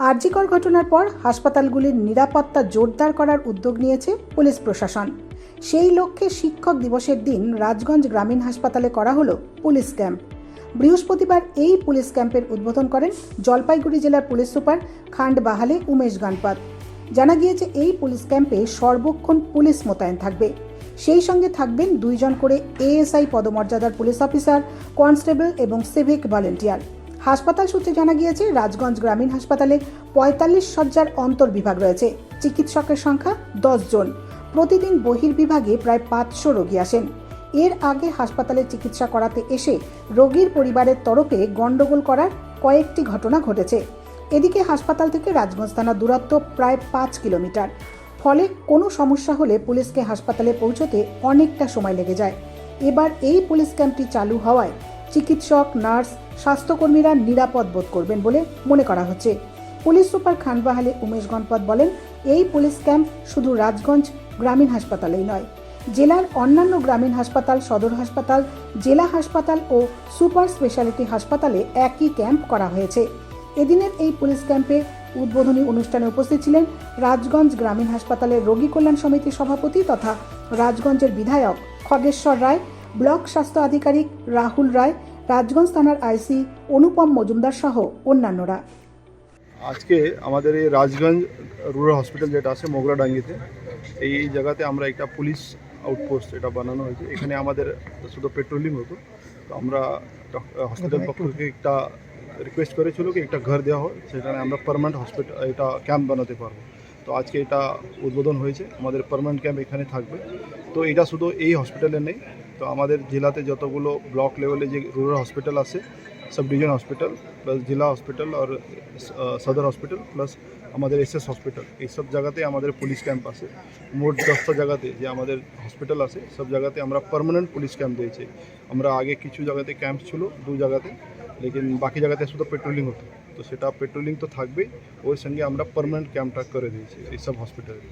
আরজিকর ঘটনার পর হাসপাতালগুলির নিরাপত্তা জোরদার করার উদ্যোগ নিয়েছে পুলিশ প্রশাসন। সেই লক্ষ্যে শিক্ষক দিবসের দিন রাজগঞ্জ গ্রামীণ হাসপাতালে করা হলো পুলিশ ক্যাম্প। বৃহস্পতিবার এই পুলিশ ক্যাম্পের উদ্বোধন করেন জলপাইগুড়ি জেলার police super Khandbahale Umesh Ganpat জানা গিয়েছে এই পুলিশ ক্যাম্পে সর্বক্ষণ পুলিশ মোতায়েন থাকবে। সেই সঙ্গে থাকবেন দুইজন করে এএসআই পদমর্যাদার পুলিশ অফিসার, কনস্টেবল এবং সিভিক ভলেন্টিয়ার। হাসপাতাল সূত্রে জানা গিয়েছে, রাজগঞ্জ গ্রামীণ হাসপাতালে পঁয়তাল্লিশ শয্যার অন্তর্বিভাগ রয়েছে। চিকিৎসকের সংখ্যা জন। প্রতিদিন বহির্বিভাগে প্রায় পাঁচশো রোগী আসেন। এর আগে হাসপাতালে চিকিৎসা করাতে এসে রোগীর পরিবারের তরফে গণ্ডগোল করার কয়েকটি ঘটনা ঘটেছে। এদিকে হাসপাতাল থেকে রাজগঞ্জ থানার দূরত্ব প্রায় পাঁচ কিলোমিটার। ফলে কোনো সমস্যা হলে পুলিশকে হাসপাতালে পৌঁছতে অনেকটা সময় লেগে যায়। এবার এই পুলিশ ক্যাম্পটি চালু হওয়ায় চিকিৎসক, নার্স, স্বাস্থ্যকর্মীরা নিরাপদ বোধ করবেন বলে মনে করা হচ্ছে। পুলিশ সুপার খানবাহালে উমেশ গণপত বলেন, এই পুলিশ ক্যাম্প শুধু রাজগঞ্জ গ্রামীণ হাসপাতালেই নয়, জেলার অন্যান্য গ্রামীণ হাসপাতাল, সদর হাসপাতাল, জেলা হাসপাতাল ও সুপার স্পেশালিটি হাসপাতালে একই ক্যাম্প করা হয়েছে। এদিনের এই পুলিশ ক্যাম্পে উদ্বোধনী অনুষ্ঠানে উপস্থিত ছিলেন রাজগঞ্জ গ্রামীণ হাসপাতালের রোগী কল্যাণ সমিতির সভাপতি তথা রাজগঞ্জের বিধায়ক খগেশ্বর রায় ব্লক স্বাস্থ্য আধিকারিক রাহুল রায় রাজগঞ্জ থানার আইসি অনুপম মজুমদার সহ অন্যান্যরা। আজকে আমাদের এই রাজগঞ্জ রুরাল হসপিটাল যেটা আছে মোগরাডাঙ্গিতে এই জায়গাতে আমরা একটা পুলিশ আউটপোস্ট এটা বানানো হয়েছে। এখানে আমাদের শুধু পেট্রোলিং হতো। তো আমরা হসপিটাল পক্ষ থেকে একটা রিকোয়েস্ট করেছিল কি একটা ঘর দেওয়া হয় সেখানে আমরা পারমানেন্ট হসপিটাল এটা ক্যাম্প বানাতে পারব। তো আজকে এটা উদ্বোধন হয়েছে। আমাদের পারমানেন্ট ক্যাম্প এখানে থাকবে। তো এটা শুধু এই হসপিটালে নেই তো আমাদের জেলাতে যতগুলো ব্লক লেভেলে যে রুরাল হসপিটাল আছে, সাব ডিভিশন হসপিটাল প্লাস জেলা হসপিটাল আর সদর হসপিটাল প্লাস আমাদের এসএস হসপিটাল এইসব জায়গাতে আমাদের পুলিশ ক্যাম্প আছে। মোট দশটা জায়গাতে যে আমাদের হসপিটাল আছে, সব জায়গাতে আমরা পারমানেন্ট পুলিশ ক্যাম্প দিয়েছি। আমরা আগে কিছু জায়গাতে ক্যাম্প ছিল, দু জায়গাতে, লেকিন বাকি জায়গাতে শুধু পেট্রোলিং হতো। তো সেটা পেট্রোলিং তো থাকবেই, ওই সঙ্গে আমরা পারমানেন্ট ক্যাম্পটা করে দিয়েছি, এইসব হসপিটালে